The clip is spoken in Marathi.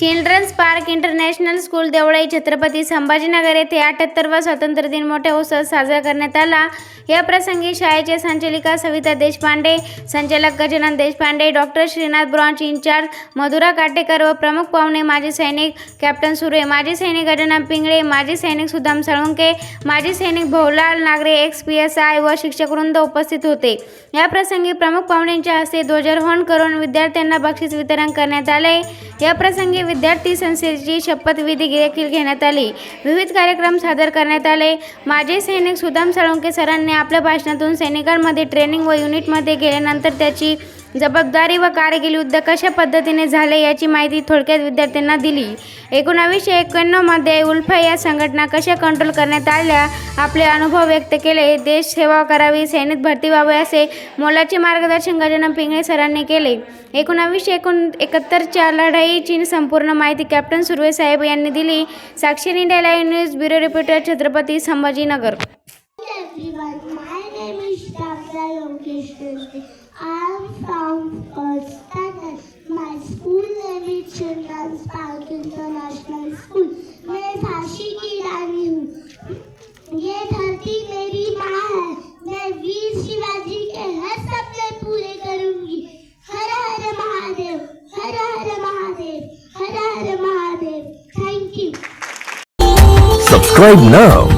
Children's park international school Deolai Chhatrapati Sambhajinagar येथे अठ्याहत्तरवा स्वातंत्र्य दिन मोठ्या उत्साहात साजरा करण्यात आला. या प्रसंगी शाळेचे संचालिका सविता देशपांडे संचालक Gajanan Deshpande doctor Shrinath branch incharge Madhura Katekar व प्रमुख पाहुणे माजी सैनिक कॅप्टन सुरे माजी सैनिक गजानन पिंगळे माजी सैनिक सुदाम साळुंके माजी सैनिक Bhovlal Nagare ex P S I व शिक्षकवृंद उपस्थित होते. या प्रसंगी प्रमुख पाहुण्यांच्या हस्ते ध्वजारोहण करून विद्यार्थ्यांना बक्षीस वितरण करण्यात आले. याप्रसंगी विद्यार्थी संस्थेची शपथविधी देखील घेण्यात आली. विविध कार्यक्रम सादर करण्यात आले. माजी सैनिक सुदाम साळुंके सरांनी आपल्या भाषणातून सैनिकांमध्ये ट्रेनिंग व युनिटमध्ये गेल्यानंतर त्याची जबाबदारी व कारगिल युद्ध कशा पद्धतीने झाले याची माहिती थोडक्यात विद्यार्थ्यांना दिली. एकोणावीसशे एक्क्याण्णवमध्ये उल्फा या संघटना कशा कंट्रोल करण्यात आल्या आपले अनुभव व्यक्त केले. देश सेवा करावी सैनिक भरती व्हावी असे मोलाचे मार्गदर्शन गजानन पिंगळे सरांनी केले. एकोणावीसशे एकोण एकाहत्तरच्या लढाईची संपूर्ण माहिती कॅप्टन सुर्वे साहेब यांनी दिली. Sakshi India live news bureau reporter Chhatrapati Sambhajinagar. Everyone. My name is Dr. Yogesh Deshde. I am from first standard. My school name is Children's Park International School. मैं झांसी की रानी हूँ ये धरती मेरी माँ है मैं वीर शिवाजी के हर सपने पूरे करूँगी हर हर महादेव हर हर महादेव हर हर Mahadev thank you Subscribe now